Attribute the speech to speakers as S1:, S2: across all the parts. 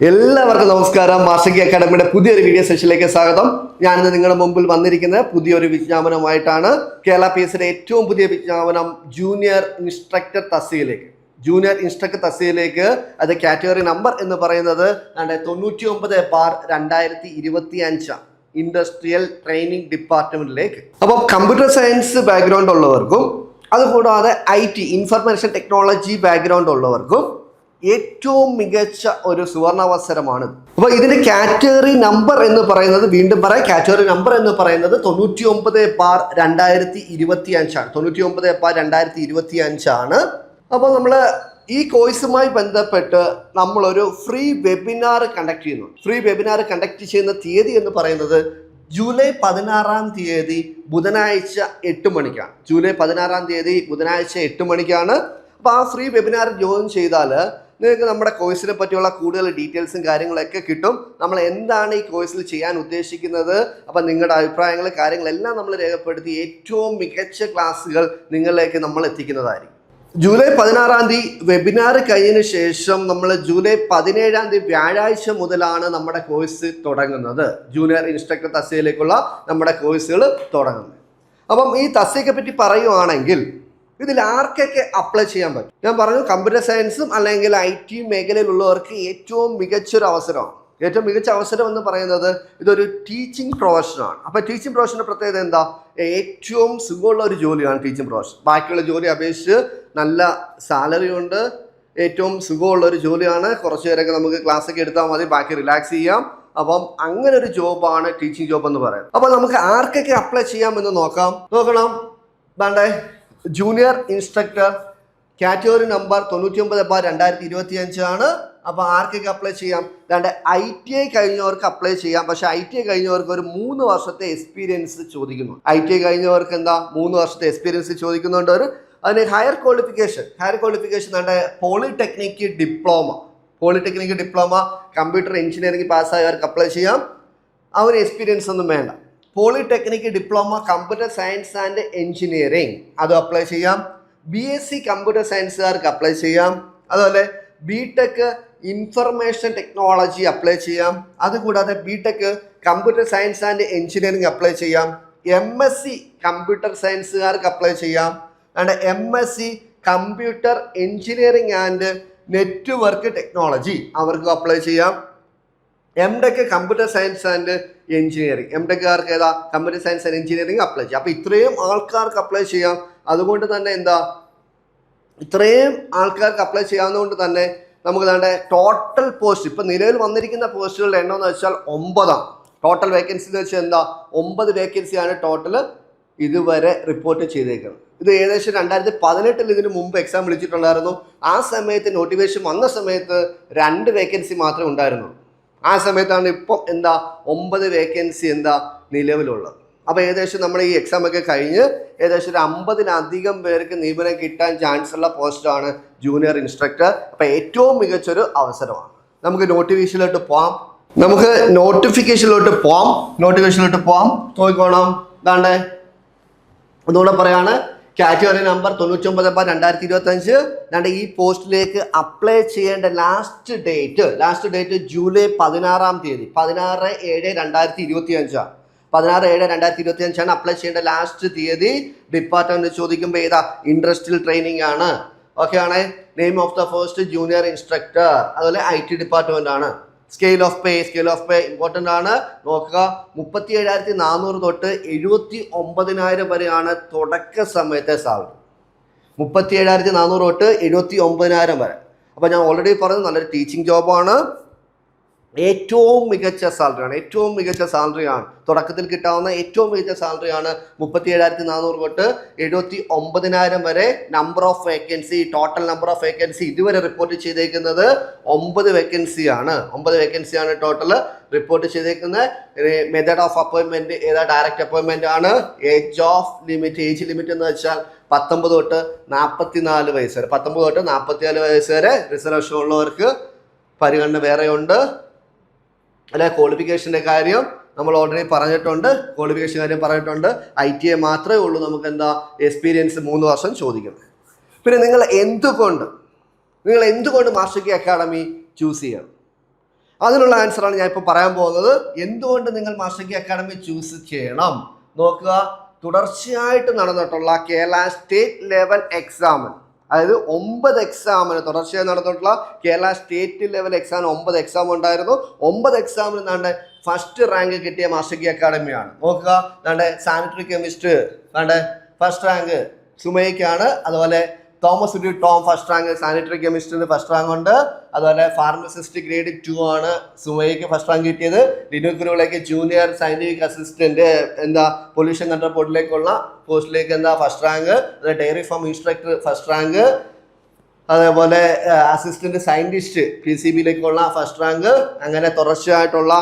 S1: എല്ലാവർക്കും നമസ്കാരം. വാർഷിക അക്കാഡമിയുടെ പുതിയൊരു വീഡിയോ സെഷനിലേക്ക് സ്വാഗതം. ഞാനിന്ന് നിങ്ങളുടെ മുമ്പിൽ വന്നിരിക്കുന്ന പുതിയൊരു വിജ്ഞാപനമായിട്ടാണ് കേരള പി എസിയുടെ ഏറ്റവും പുതിയ വിജ്ഞാപനം ജൂനിയർ ഇൻസ്ട്രക്ടർ തസ്തികയിലേക്ക്. ജൂനിയർ ഇൻസ്ട്രക്ടർ തസ്തികയിലേക്ക് അത് കാറ്റഗറി നമ്പർ എന്ന് പറയുന്നത് തൊണ്ണൂറ്റി ഒമ്പത് ബാർ രണ്ടായിരത്തി ഇരുപത്തി അഞ്ചാണ് ഇൻഡസ്ട്രിയൽ ട്രെയിനിങ് ഡിപ്പാർട്ട്മെന്റിലേക്ക്. അപ്പോൾ കമ്പ്യൂട്ടർ സയൻസ് ബാക്ക്ഗ്രൗണ്ട് ഉള്ളവർക്കും അതുകൂടാതെ I T information technology background ഉള്ളവർക്കും ഏറ്റവും മികച്ച ഒരു സുവർണാവസരമാണ്. അപ്പോൾ ഇതിന്റെ കാറ്റഗറി നമ്പർ എന്ന് പറയുന്നത് വീണ്ടും പറയാം. കാറ്റഗറി നമ്പർ എന്ന് പറയുന്നത് തൊണ്ണൂറ്റി ഒമ്പത് ബാർ രണ്ടായിരത്തി ഇരുപത്തി അഞ്ചാണ് തൊണ്ണൂറ്റി ഒമ്പത് ബാർ രണ്ടായിരത്തി ഇരുപത്തി അഞ്ചാണ് അപ്പോൾ നമ്മൾ ഈ കോഴ്സുമായി ബന്ധപ്പെട്ട് നമ്മളൊരു ഫ്രീ വെബിനാർ കണ്ടക്ട് ചെയ്യുന്നു. ഫ്രീ വെബിനാർ കണ്ടക്ട് ചെയ്യുന്ന തീയതി എന്ന് പറയുന്നത് ജൂലൈ പതിനാറാം തീയതി ബുധനാഴ്ച എട്ട് മണിക്കാണ്. ജൂലൈ പതിനാറാം തീയതി ബുധനാഴ്ച എട്ട് മണിക്കാണ്. അപ്പോൾ ആ ഫ്രീ വെബിനാർ ജോയിൻ ചെയ്താൽ നിങ്ങൾക്ക് നമ്മുടെ കോഴ്സിനെ പറ്റിയുള്ള കൂടുതൽ ഡീറ്റെയിൽസും കാര്യങ്ങളൊക്കെ കിട്ടും. നമ്മൾ എന്താണ് ഈ കോഴ്സിൽ ചെയ്യാൻ ഉദ്ദേശിക്കുന്നത്? അപ്പം നിങ്ങളുടെ അഭിപ്രായങ്ങൾ കാര്യങ്ങളെല്ലാം നമ്മൾ രേഖപ്പെടുത്തി ഏറ്റവും മികച്ച ക്ലാസ്സുകൾ നിങ്ങളിലേക്ക് നമ്മൾ എത്തിക്കുന്നതായിരിക്കും. ജൂലൈ പതിനാറാം തീയതി വെബിനാർ കഴിഞ്ഞതിന് ശേഷം നമ്മൾ ജൂലൈ പതിനേഴാം തീയതി വ്യാഴാഴ്ച മുതലാണ് നമ്മുടെ കോഴ്സ് തുടങ്ങുന്നത്. ജൂനിയർ ഇൻസ്ട്രക്ടർ തസ്തികയിലേക്കുള്ള നമ്മുടെ കോഴ്സുകൾ തുടങ്ങുന്നത്. അപ്പം ഈ തസ്തികയെ പറ്റി പറയുവാണെങ്കിൽ ഇതിൽ ആർക്കൊക്കെ അപ്ലൈ ചെയ്യാൻ പറ്റും? ഞാൻ പറഞ്ഞു കമ്പ്യൂട്ടർ സയൻസും അല്ലെങ്കിൽ ഐ ടി മേഖലയിലുള്ളവർക്ക് ഏറ്റവും മികച്ചൊരു അവസരമാണ് ഏറ്റവും മികച്ച അവസരം എന്ന് പറയുന്നത് ഇതൊരു ടീച്ചിങ് പ്രൊഫഷനാണ് അപ്പോൾ ടീച്ചിങ് പ്രൊഫഷന്റെ പ്രത്യേകത എന്താ? ഏറ്റവും സുഖമുള്ള ഒരു ജോലിയാണ് ടീച്ചിങ് പ്രൊഫഷൻ ബാക്കിയുള്ള ജോലി അപേക്ഷിച്ച് നല്ല സാലറി ഉണ്ട്. ഏറ്റവും സുഖമുള്ള ഒരു ജോലിയാണ്. കുറച്ച് പേരൊക്കെ നമുക്ക് ക്ലാസ്സൊക്കെ എടുത്താൽ മതി. ബാക്കി റിലാക്സ് ചെയ്യാം. അപ്പം അങ്ങനെ ഒരു ജോബാണ് ടീച്ചിങ് ജോബ് എന്ന് പറയുന്നത്. അപ്പോൾ നമുക്ക് ആർക്കൊക്കെ അപ്ലൈ ചെയ്യാമെന്ന് നോക്കാം. നോക്കണം. വേണ്ടേ? ജൂനിയർ ഇൻസ്ട്രക്ടർ കാറ്റഗറി നമ്പർ തൊണ്ണൂറ്റി ഒമ്പത് ബാർ രണ്ടായിരത്തി ഇരുപത്തി അഞ്ചാണ് അപ്പോൾ ആർക്കൊക്കെ അപ്ലൈ ചെയ്യാം? രണ്ട് ഐ ടി ഐ കഴിഞ്ഞവർക്ക് അപ്ലൈ ചെയ്യാം. പക്ഷേ ഐ ടി ഐ കഴിഞ്ഞവർക്ക് ഒരു മൂന്ന് വർഷത്തെ എക്സ്പീരിയൻസ് ചോദിക്കുന്നു. ഐ ടി ഐ കഴിഞ്ഞവർക്ക് എന്താ? മൂന്ന് വർഷത്തെ എക്സ്പീരിയൻസ് ചോദിക്കുന്നുണ്ട് ഒരു അതിന് ഹയർ ക്വാളിഫിക്കേഷൻ ഹയർ ക്വാളിഫിക്കേഷൻ രണ്ട് polytechnic diploma polytechnic diploma computer engineering പാസ്സായവർക്ക് apply ചെയ്യാം. അവർ എക്സ്പീരിയൻസ് ഒന്നും വേണ്ട. Polytechnic diploma computer science and engineering. അത് അപ്ലൈ ചെയ്യാം. ബി എസ് സി കമ്പ്യൂട്ടർ സയൻസുകാർക്ക് അപ്ലൈ ചെയ്യാം. അതുപോലെ B tech information technology apply ചെയ്യാം. അതുകൂടാതെ B tech computer science and engineering apply ചെയ്യാം. എം എസ് സി കമ്പ്യൂട്ടർ സയൻസുകാർക്ക് അപ്ലൈ ചെയ്യാം. അതുകൊണ്ട് M S C computer engineering and network technology അവർക്ക് അപ്ലൈ ചെയ്യാം. M tech computer science and engineering M ടെക്കാർക്ക് ഏതാ? Computer science and engineering apply ചെയ്യാം. അപ്പോൾ ഇത്രയും ആൾക്കാർക്ക് അപ്ലൈ ചെയ്യാം. അതുകൊണ്ട് തന്നെ എന്താ? ഇത്രയും ആൾക്കാർക്ക് അപ്ലൈ ചെയ്യാവുന്നതുകൊണ്ട് തന്നെ നമുക്ക് വേണ്ട ടോട്ടൽ പോസ്റ്റ് ഇപ്പം നിലവിൽ വന്നിരിക്കുന്ന പോസ്റ്റുകളുടെ എണ്ണം എന്ന് വെച്ചാൽ ഒമ്പതാണ്. ടോട്ടൽ വേക്കൻസി എന്ന് വെച്ചാൽ എന്താ? ഒമ്പത് വേക്കൻസിയാണ് ടോട്ടൽ ഇതുവരെ റിപ്പോർട്ട് ചെയ്തേക്കുന്നത്. ഇത് ഏകദേശം രണ്ടായിരത്തി പതിനെട്ടിൽ ഇതിന് മുമ്പ് എക്സാം വിളിച്ചിട്ടുണ്ടായിരുന്നു. ആ സമയത്ത് നോട്ടിഫിക്കേഷൻ വന്ന സമയത്ത് രണ്ട് വേക്കൻസി മാത്രമേ ഉണ്ടായിരുന്നുള്ളൂ. ആ സമയത്താണ് ഇപ്പം എന്താ ഒമ്പത് വേക്കൻസി എന്താ നിലവിലുള്ളത്. അപ്പോൾ ഏകദേശം നമ്മൾ ഈ എക്സാം ഒക്കെ കഴിഞ്ഞ് ഏകദേശം ഒരു അമ്പതിലധികം പേർക്ക് നിയമനം കിട്ടാൻ ചാൻസ് ഉള്ള പോസ്റ്റാണ് ജൂനിയർ ഇൻസ്ട്രക്ടർ അപ്പോൾ ഏറ്റവും മികച്ചൊരു അവസരമാണ്. നമുക്ക് നോട്ടിഫിക്കേഷനിലോട്ട് പോവാം. നമുക്ക് നോട്ടിഫിക്കേഷനിലോട്ട് പോവാം. നോട്ടിഫിക്കേഷനിലോട്ട് പോവാം. നോക്കിക്കോണം. ഇതാണ്ടേ. ഒന്നുകൂടെ പറയാണ്. കാറ്റഗറി നമ്പർ തൊണ്ണൂറ്റൊമ്പത് ബാർ രണ്ടായിരത്തി ഇരുപത്തഞ്ച് രണ്ട് ഈ പോസ്റ്റിലേക്ക് അപ്ലൈ ചെയ്യേണ്ട last date last date July പതിനാറാം തീയതി പതിനാറ് ഏഴ് രണ്ടായിരത്തി ഇരുപത്തി അഞ്ചാണ് പതിനാറ് ഏഴ് രണ്ടായിരത്തി ഇരുപത്തി അഞ്ചാണ് അപ്ലൈ ചെയ്യേണ്ട ലാസ്റ്റ് തീയതി. ഡിപ്പാർട്ട്മെന്റ് ചോദിക്കുമ്പോൾ ഏതാ? ഇൻഡസ്ട്രിയൽ ട്രെയിനിങ് ആണ്. ഓക്കെ ആണ്? Name of the first junior instructor അതുപോലെ ഐ ടി ഡിപ്പാർട്ട്മെന്റ് ആണ്. Scale of pay scale of pay important ആണ്. നോക്കുക മുപ്പത്തി ഏഴായിരത്തി നാനൂറ് തൊട്ട് എഴുപത്തി ഒമ്പതിനായിരം വരെയാണ് തുടക്ക സമയത്തെ സാലറി മുപ്പത്തി ഏഴായിരത്തി നാനൂറ് തൊട്ട് എഴുപത്തി ഒമ്പതിനായിരം വരെ. അപ്പോൾ ഞാൻ ഓൾറെഡി പറഞ്ഞു നല്ലൊരു ടീച്ചിങ് ജോബാണ് ഏറ്റവും മികച്ച സാലറിയാണ് ഏറ്റവും മികച്ച സാലറിയാണ്. തുടക്കത്തിൽ കിട്ടാവുന്ന ഏറ്റവും മികച്ച സാലറിയാണ് മുപ്പത്തി ഏഴായിരത്തി നാനൂറ് തൊട്ട് എഴുപത്തി ഒമ്പതിനായിരം വരെ number of vacancy total number of vacancy ഇതുവരെ റിപ്പോർട്ട് ചെയ്തേക്കുന്നത് ഒമ്പത് വേക്കൻസി ആണ്. ഒമ്പത് വേക്കൻസി ആണ് ടോട്ടൽ റിപ്പോർട്ട് ചെയ്തേക്കുന്നത്. മെത്തേഡ് ഓഫ് അപ്പോയിൻമെന്റ് ഏതാ? ഡയറക്റ്റ് അപ്പോയിൻമെന്റ് ആണ്. Age of limit age limit എന്ന് വെച്ചാൽ പത്തൊമ്പത് തൊട്ട് നാൽപ്പത്തിനാല് വയസ്സ് വരെ. പത്തൊമ്പത് തൊട്ട് നാൽപ്പത്തിനാല് വയസ്സ് വരെ റിസർവേഷൻ ഉള്ളവർക്ക് പരിഗണന വേറെയുണ്ട്. അല്ലെ ക്വാളിഫിക്കേഷന്റെ കാര്യം നമ്മൾ ഓൾറെഡി പറഞ്ഞിട്ടുണ്ട്. ക്വാളിഫിക്കേഷൻ കാര്യം പറഞ്ഞിട്ടുണ്ട്. ഐ ടി ഐ മാത്രമേ ഉള്ളൂ നമുക്ക് എന്താ എക്സ്പീരിയൻസ് മൂന്ന് വർഷം ചോദിക്കുന്നത് പിന്നെ നിങ്ങൾ എന്തുകൊണ്ട് നിങ്ങൾ എന്തുകൊണ്ട് മാസ്റ്റർ കി അക്കാഡമി ചൂസ് ചെയ്യണം? അതിനുള്ള ആൻസറാണ് ഞാൻ ഇപ്പോൾ പറയാൻ പോകുന്നത്. എന്തുകൊണ്ട് നിങ്ങൾ മാസ്റ്റർ കി അക്കാഡമി ചൂസ് ചെയ്യണം? നോക്കുക. തുടർച്ചയായിട്ട് നടന്നിട്ടുള്ള കേരള സ്റ്റേറ്റ് ലെവൽ എക്സാമിന് അതായത് ഒമ്പത് എക്സാമിന് തുടർച്ചയായി നടന്നിട്ടുള്ള കേരള സ്റ്റേറ്റ് ലെവൽ എക്സാമിന് ഒമ്പത് എക്സാം ഉണ്ടായിരുന്നു. ഒമ്പത് എക്സാമിന് നാണ്ട് ഫസ്റ്റ് റാങ്ക് കിട്ടിയ മാസികി അക്കാഡമിയാണ് നോക്കുക. നാണ്ട് സാനിറ്ററി കെമിസ്റ്റ് നാണ്ട് ഫസ്റ്റ് റാങ്ക് സുമയ്ക്കാണ് അതുപോലെ Thomas D Tom first rank sanitary കെമിസ്ട്രിന് first rank ഉണ്ട്. അതുപോലെ ഫാർമസിസ്റ്റ് ഗ്രേഡ് ടു ആണ് സുമയ്ക്ക് ഫസ്റ്റ് റാങ്ക് കിട്ടിയത്. ലിനു കുരുവിളേക്ക് ജൂനിയർ സയന്റിഫിക് അസിസ്റ്റന്റ് എന്താ പൊല്യൂഷൻ കൺട്രോൾ ബോർഡിലേക്കുള്ള പോസ്റ്റിലേക്ക് എന്താ first rank. Dairy farm instructor first rank. അതേപോലെ അസിസ്റ്റന്റ് സയന്റിസ്റ്റ് പി സി ബിയിലേക്കുള്ള ഫസ്റ്റ് റാങ്ക്. അങ്ങനെ തുടർച്ചയായിട്ടുള്ള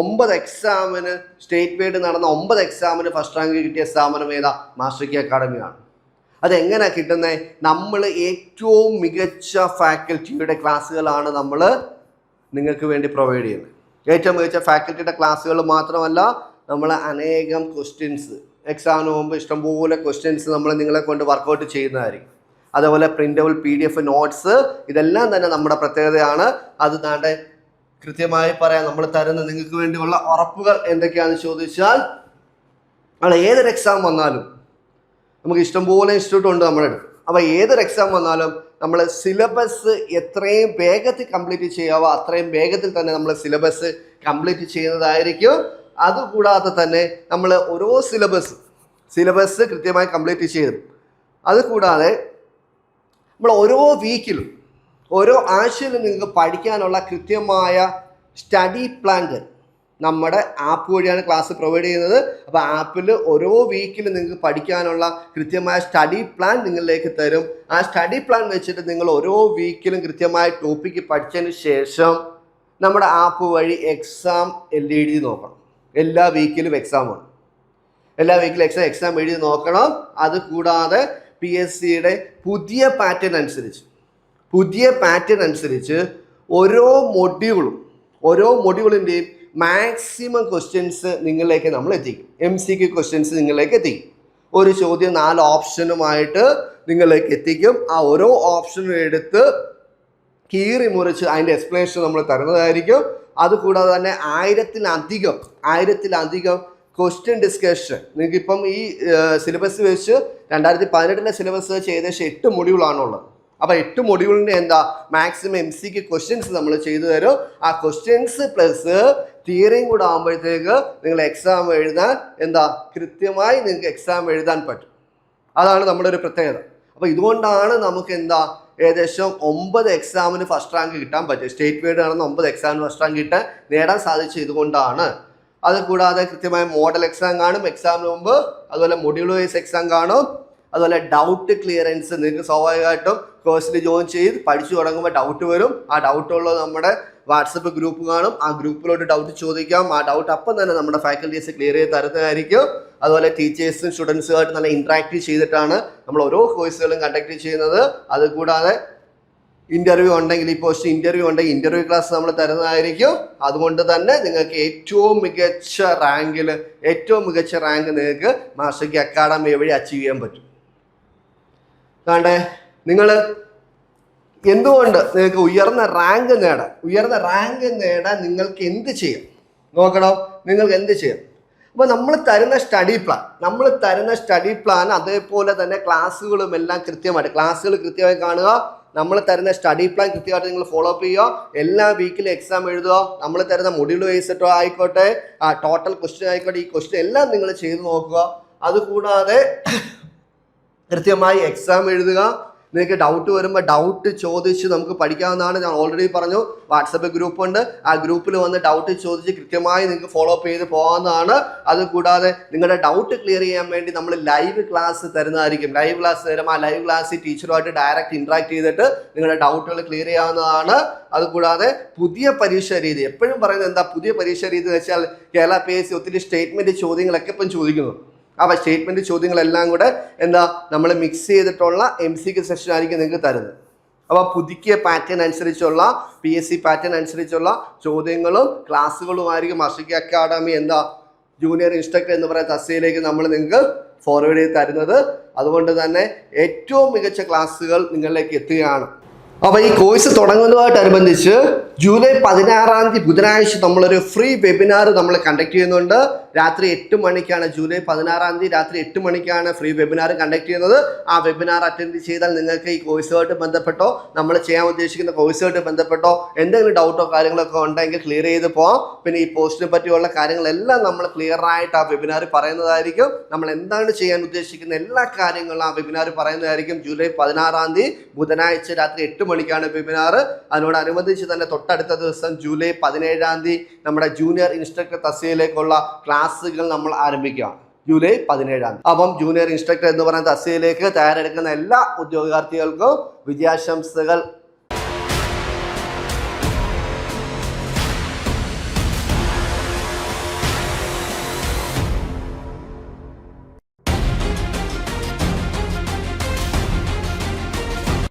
S1: ഒമ്പത് എക്സാമിന് സ്റ്റേറ്റ് വൈഡ് നടന്ന ഒമ്പത് എക്സാമിന് ഫസ്റ്റ് റാങ്ക് കിട്ടിയ സ്ഥാപനം ഏതാ? മാസ്റ്റർ കി അക്കാഡമിയാണ് അതെങ്ങനെ കിട്ടുന്നത് നമ്മൾ ഏറ്റവും മികച്ച ഫാക്കൽറ്റിയുടെ ക്ലാസ്സുകളാണ് നമ്മൾ നിങ്ങൾക്ക് വേണ്ടി പ്രൊവൈഡ് ചെയ്യുന്നത്. ഏറ്റവും മികച്ച ഫാക്കൽറ്റിയുടെ ക്ലാസ്സുകൾ മാത്രമല്ല നമ്മൾ അനേകം ക്വസ്റ്റ്യൻസ് എക്സാമിന് മുമ്പ് ഇഷ്ടംപോലെ ക്വസ്റ്റ്യൻസ് നമ്മൾ നിങ്ങളെ കൊണ്ട് വർക്കൗട്ട് ചെയ്യുന്നതായിരിക്കും. അതേപോലെ printable P D F notes ഇതെല്ലാം തന്നെ നമ്മുടെ പ്രത്യേകതയാണ്. അത് താണ്ടെ കൃത്യമായി പറയാം നമ്മൾ തരുന്ന നിങ്ങൾക്ക് വേണ്ടിയുള്ള ഉറപ്പുകൾ എന്തൊക്കെയാണെന്ന് ചോദിച്ചാൽ നമ്മൾ ഏതൊരു എക്സാം വന്നാലും നമുക്ക് ഇഷ്ടംപോലെ ഇൻസ്റ്റിറ്റ്യൂട്ട് ഉണ്ട് നമ്മുടെ അടുത്ത്. അപ്പോൾ ഏതൊരു എക്സാം വന്നാലും നമ്മൾ സിലബസ് എത്രയും വേഗത്തിൽ കംപ്ലീറ്റ് ചെയ്യാവോ അത്രയും വേഗത്തിൽ തന്നെ നമ്മൾ സിലബസ് കംപ്ലീറ്റ് ചെയ്യുന്നതായിരിക്കും. അതുകൂടാതെ തന്നെ നമ്മൾ ഓരോ സിലബസ് സിലബസ് കൃത്യമായി കംപ്ലീറ്റ് ചെയ്യും. അതുകൂടാതെ നമ്മൾ ഓരോ വീക്കിലും ഓരോ ആഴ്ചയിലും നിങ്ങൾക്ക് പഠിക്കാനുള്ള കൃത്യമായ സ്റ്റഡി പ്ലാൻ തരും നമ്മുടെ ആപ്പ് വഴിയാണ് ക്ലാസ് പ്രൊവൈഡ് ചെയ്യുന്നത്. അപ്പോൾ ആപ്പിൽ ഓരോ വീക്കിലും നിങ്ങൾക്ക് പഠിക്കാനുള്ള കൃത്യമായ സ്റ്റഡി പ്ലാൻ നിങ്ങളിലേക്ക് തരും. ആ സ്റ്റഡി പ്ലാൻ വെച്ചിട്ട് നിങ്ങൾ ഓരോ വീക്കിലും കൃത്യമായ ടോപ്പിക്ക് പഠിച്ചതിന് ശേഷം നമ്മുടെ ആപ്പ് വഴി എക്സാം എഴുതി നോക്കണം. എല്ലാ വീക്കിലും എക്സാം എക്സാമാണ് എല്ലാ വീക്കിലും എക്സാം എക്സാം എഴുതി നോക്കണം. അത് കൂടാതെ പി എസ് സിയുടെ പുതിയ പാറ്റേൺ അനുസരിച്ച് പുതിയ പാറ്റേൺ അനുസരിച്ച് ഓരോ മൊഡ്യൂളും ഓരോ മൊഡ്യൂളിന്റെയും മാക്സിമം ക്വസ്റ്റ്യൻസ് നിങ്ങളിലേക്ക് നമ്മൾ എത്തിക്കും എം സി ക്യു ക്വസ്റ്റ്യൻസ് നിങ്ങളിലേക്ക് എത്തിക്കും. ഒരു ചോദ്യം നാല് ഓപ്ഷനുമായിട്ട് നിങ്ങളിലേക്ക് എത്തിക്കും. ആ ഓരോ ഓപ്ഷനും എടുത്ത് കീറി മുറിച്ച് അതിന്റെ എക്സ്പ്ലനേഷൻ നമ്മൾ തരുന്നതായിരിക്കും. അതുകൂടാതെ തന്നെ ആയിരത്തിലധികം ആയിരത്തിലധികം ക്വസ്റ്റ്യൻ ഡിസ്കഷൻ നിങ്ങൾക്കിപ്പം ഈ സിലബസ് വെച്ച് രണ്ടായിരത്തി പതിനെട്ടിലെ സിലബസ് ചെയ്ത ഏകദേശം എട്ട് മൊഡ്യൂളാണുള്ളത് അപ്പോൾ എട്ട് മൊഡ്യൂളിന്റെ എന്താ? മാക്സിമം എം സിക്ക് ക്വസ്റ്റ്യൻസ് നമ്മൾ ചെയ്തു തരും. ആ ക്വസ്റ്റ്യൻസ് പ്ലസ് തിയറിയും കൂടെ ആകുമ്പോഴത്തേക്ക് നിങ്ങൾ എക്സാം എഴുതാൻ എന്താ? കൃത്യമായി നിങ്ങൾക്ക് എക്സാം എഴുതാൻ പറ്റും. അതാണ് നമ്മുടെ ഒരു പ്രത്യേകത. അപ്പോൾ ഇതുകൊണ്ടാണ് നമുക്ക് എന്താ? ഏകദേശം ഒമ്പത് എക്സാമിന് ഫസ്റ്റ് റാങ്ക് കിട്ടാൻ പറ്റും സ്റ്റേറ്റ് വേർഡ് നടന്ന ഒമ്പത് എക്സാമിന് ഫസ്റ്റ് റാങ്ക് കിട്ടാൻ നേടാൻ സാധിച്ചത് ഇതുകൊണ്ടാണ്. അത് കൂടാതെ കൃത്യമായ മോഡൽ എക്സാം കാണും. എക്സാമിന് മുമ്പ് അതുപോലെ മൊഡ്യൂൾ വൈസ് എക്സാം കാണും. അതുപോലെ ഡൗട്ട് ക്ലിയറൻസ് നിങ്ങൾക്ക് സ്വാഭാവികമായിട്ടും കോഴ്സിൽ ജോയിൻ ചെയ്ത് പഠിച്ചു തുടങ്ങുമ്പോൾ ഡൗട്ട് വരും. ആ ഡൗട്ട് ഉള്ളത് നമ്മുടെ വാട്സപ്പ് ഗ്രൂപ്പ് കാണും. ആ ഗ്രൂപ്പിലോട്ട് ഡൗട്ട് ചോദിക്കാം. ആ ഡൗട്ട് അപ്പം തന്നെ നമ്മുടെ ഫാക്കൽറ്റീസ് ക്ലിയർ ചെയ്ത് തരുന്നതായിരിക്കും. അതുപോലെ ടീച്ചേഴ്സും സ്റ്റുഡൻസുമായിട്ട് നല്ല ഇൻട്രാക്ട് ചെയ്തിട്ടാണ് നമ്മൾ ഓരോ കോഴ്സുകളും കണ്ടക്ട് ചെയ്യുന്നത്. അതുകൂടാതെ ഇന്റർവ്യൂ ഉണ്ടെങ്കിൽ ഈ പോസ്റ്റ് ഇന്റർവ്യൂ ഉണ്ടെങ്കിൽ ഇന്റർവ്യൂ ക്ലാസ് നമ്മൾ തരുന്നതായിരിക്കും. അതുകൊണ്ട് തന്നെ നിങ്ങൾക്ക് ഏറ്റവും മികച്ച റാങ്കിൽ ഏറ്റവും മികച്ച റാങ്ക് നിങ്ങൾക്ക് മാസ്റ്റർക്ക് അക്കാഡമി വഴി അച്ചീവ് ചെയ്യാൻ പറ്റും. കാണ്ടേ നിങ്ങൾ എന്തുകൊണ്ട് നിങ്ങൾക്ക് ഉയർന്ന റാങ്ക് നേടാൻ ഉയർന്ന റാങ്ക് നേടാൻ നിങ്ങൾക്ക് എന്ത് ചെയ്യാം? നോക്കണം നിങ്ങൾക്ക് എന്ത് ചെയ്യാം? അപ്പോൾ നമ്മൾ തരുന്ന സ്റ്റഡി പ്ലാൻ നമ്മൾ തരുന്ന സ്റ്റഡി പ്ലാൻ അതേപോലെ തന്നെ ക്ലാസ്സുകളും എല്ലാം കൃത്യമായിട്ട് ക്ലാസ്സുകൾ കൃത്യമായി കാണുക. നമ്മൾ തരുന്ന സ്റ്റഡി പ്ലാൻ കൃത്യമായിട്ട് നിങ്ങൾ ഫോളോ അപ്പ് ചെയ്യുക. എല്ലാ വീക്കിലും എക്സാം എഴുതുക. നമ്മൾ തരുന്ന മൊഡ്യൂൾ വൈസിട്ടോ ആയിക്കോട്ടെ ആ ടോട്ടൽ ക്വസ്റ്റ്യൻ ആയിക്കോട്ടെ ഈ ക്വസ്റ്റ്യൻ എല്ലാം നിങ്ങൾ ചെയ്ത് നോക്കുക. അതുകൂടാതെ കൃത്യമായി എക്സാം എഴുതുക. നിങ്ങൾക്ക് ഡൗട്ട് വരുമ്പോൾ ഡൗട്ട് ചോദിച്ച് നമുക്ക് പഠിക്കാവുന്നതാണ്. ഞാൻ ഓൾറെഡി പറഞ്ഞു വാട്സപ്പ് ഗ്രൂപ്പ് ഉണ്ട്. ആ ഗ്രൂപ്പിൽ വന്ന് ഡൗട്ട് ചോദിച്ച് കൃത്യമായി നിങ്ങൾക്ക് ഫോളോ അപ്പ് ചെയ്ത് പോകാവുന്നതാണ്. അതുകൂടാതെ നിങ്ങളുടെ ഡൗട്ട് ക്ലിയർ ചെയ്യാൻ വേണ്ടി നമ്മൾ ലൈവ് ക്ലാസ് തരുന്നതായിരിക്കും. ലൈവ് ക്ലാസ് തരും ആ ലൈവ് ക്ലാസ് ടീച്ചറുമായിട്ട് ഡയറക്റ്റ് ഇൻട്രാക്ട് ചെയ്തിട്ട് നിങ്ങളുടെ ഡൗട്ടുകൾ ക്ലിയർ ചെയ്യാവുന്നതാണ്. അതുകൂടാതെ പുതിയ പരീക്ഷ രീതി. എപ്പോഴും പറയുന്നത് എന്താ? പുതിയ പരീക്ഷ രീതി എന്ന് വെച്ചാൽ കേരള പി എസ് സി ഒത്തിരി സ്റ്റേറ്റ്മെന്റ് ചോദ്യങ്ങളൊക്കെ ഇപ്പം ചോദിക്കുന്നു. അപ്പോൾ സ്റ്റേറ്റ്മെന്റ് ചോദ്യങ്ങളെല്ലാം കൂടെ എന്താ നമ്മൾ മിക്സ് ചെയ്തിട്ടുള്ള എം സി സെഷൻ ആയിരിക്കും നിങ്ങൾക്ക് തരുന്നത്. അപ്പോൾ പുതുക്കിയ പാറ്റേൺ അനുസരിച്ചുള്ള പി എസ് സി പാറ്റേൺ അനുസരിച്ചുള്ള ചോദ്യങ്ങളും ക്ലാസ്സുകളും ആയിരിക്കും അർഷിക അക്കാഡമി എന്താ ജൂനിയർ ഇൻസ്ട്രക്ടർ എന്ന് പറയുന്ന തസ്തിയിലേക്ക് നമ്മൾ നിങ്ങൾക്ക് ഫോർവേഡ് ചെയ്ത് തരുന്നത്. അതുകൊണ്ട് തന്നെ ഏറ്റവും മികച്ച ക്ലാസ്സുകൾ നിങ്ങളിലേക്ക് എത്തുകയാണ്. അപ്പോൾ ഈ കോഴ്സ് തുടങ്ങുന്നതുമായിട്ടനുബന്ധിച്ച് ജൂലൈ പതിനാറാം തീയതി ബുധനാഴ്ച നമ്മളൊരു ഫ്രീ വെബിനാർ നമ്മൾ കണ്ടക്ട് ചെയ്യുന്നുണ്ട്. രാത്രി എട്ട് മണിക്കാണ് ജൂലൈ പതിനാറാം തീയതി രാത്രി എട്ട് മണിക്കാണ് ഫ്രീ വെബിനാർ കണ്ടക്ട് ചെയ്യുന്നത്. ആ വെബിനാർ അറ്റൻഡ് ചെയ്താൽ നിങ്ങൾക്ക് ഈ കോഴ്സുമായിട്ട് ബന്ധപ്പെട്ടോ നമ്മൾ ചെയ്യാൻ ഉദ്ദേശിക്കുന്ന കോഴ്സുമായിട്ട് ബന്ധപ്പെട്ടോ എന്തെങ്കിലും ഡൗട്ടോ കാര്യങ്ങളൊക്കെ ഉണ്ടെങ്കിൽ ക്ലിയർ ചെയ്ത് പോകാം പിന്നെ ഈ പോസ്റ്റിനെ പറ്റിയുള്ള കാര്യങ്ങളെല്ലാം നമ്മൾ ക്ലിയർ ആയിട്ട് ആ വെബിനാർ പറയുന്നതായിരിക്കും. നമ്മൾ എന്താണ് ചെയ്യാൻ ഉദ്ദേശിക്കുന്ന എല്ലാ കാര്യങ്ങളും ആ വെബിനാർ പറയുന്നതായിരിക്കും. ജൂലൈ പതിനാറാം തീയതി ബുധനാഴ്ച രാത്രി എട്ട് മണിക്കാണ് വെബിനാർ അതിനോടനുബന്ധിച്ച് തന്നെ തൊട്ടടുത്ത ദിവസം ജൂലൈ പതിനേഴാം തീയതി നമ്മുടെ ജൂനിയർ ഇൻസ്ട്രക്ടർ തസ്തികയിലേക്കുള്ള ക്ലാസ്സുകൾ നമ്മൾ ആരംഭിക്കുകയാണ് ജൂലൈ പതിനേഴാം തീയതി. അപ്പം ജൂനിയർ ഇൻസ്ട്രക്ടർ എന്ന് പറയുന്ന തസ്തികയിലേക്ക് തയ്യാറെടുക്കുന്ന എല്ലാ ഉദ്യോഗാർത്ഥികൾക്കും വിജയാശംസകൾ